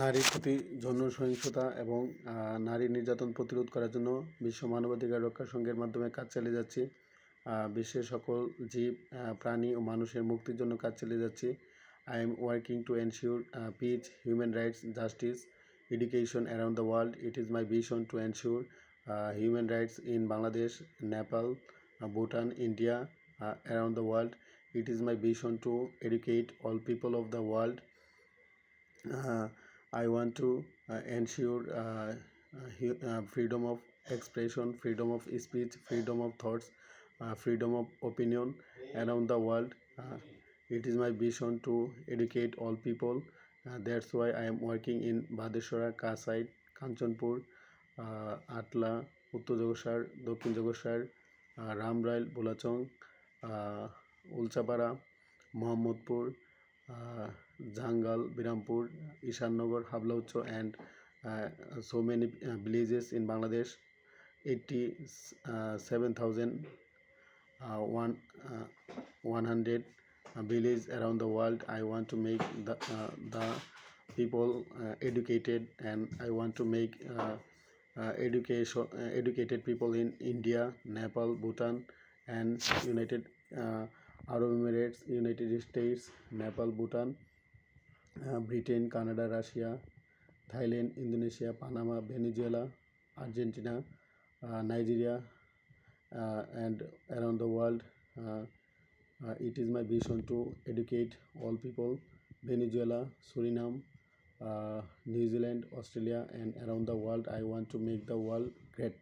নারীর প্রতি যৌন সহিংসতা এবং নারী নির্যাতন প্রতিরোধ করার জন্য বিশ্ব মানবাধিকার রক্ষা সংঘের মাধ্যমে কাজ চালিয়ে যাচ্ছি। বিশ্বের সকল জীব প্রাণী ও মানুষের মুক্তির জন্য কাজ চালিয়ে যাচ্ছি। I am working to ensure peace, human rights, justice, education around the world. It is my vision to ensure human rights in Bangladesh, Nepal Bhutan, India around the world. It is my vision to educate all people of the world. I want to uh, ensure uh, uh, uh, freedom of expression, freedom of speech, freedom of thoughts, uh, freedom of opinion around the world. Uh, it is my vision to educate all people. Uh, that's why I am working in Badeshwara, Kasai, Kanchanpur, uh, Atla, উত্তর জগসার দক্ষিণ জগসার uh, Ramrail বোলাচং uh, Ulchapara Mohammadpur uh, uh, many uh, villages in Bangladesh. 87,000 uh, one, uh, 100 uh, village around the world. I want to make the, uh, the people uh, educated and I want to make uh, uh, education uh, educated people in India, Nepal, Bhutan, and United uh, Uh, Britain, Canada, Russia, Thailand, Indonesia, Panama, Venezuela, Argentina, uh, Nigeria, uh, and around the world. Uh, uh, it is my vision to educate all people, Venezuela, Suriname, uh, New Zealand, Australia, and around the world. I want to make the world great.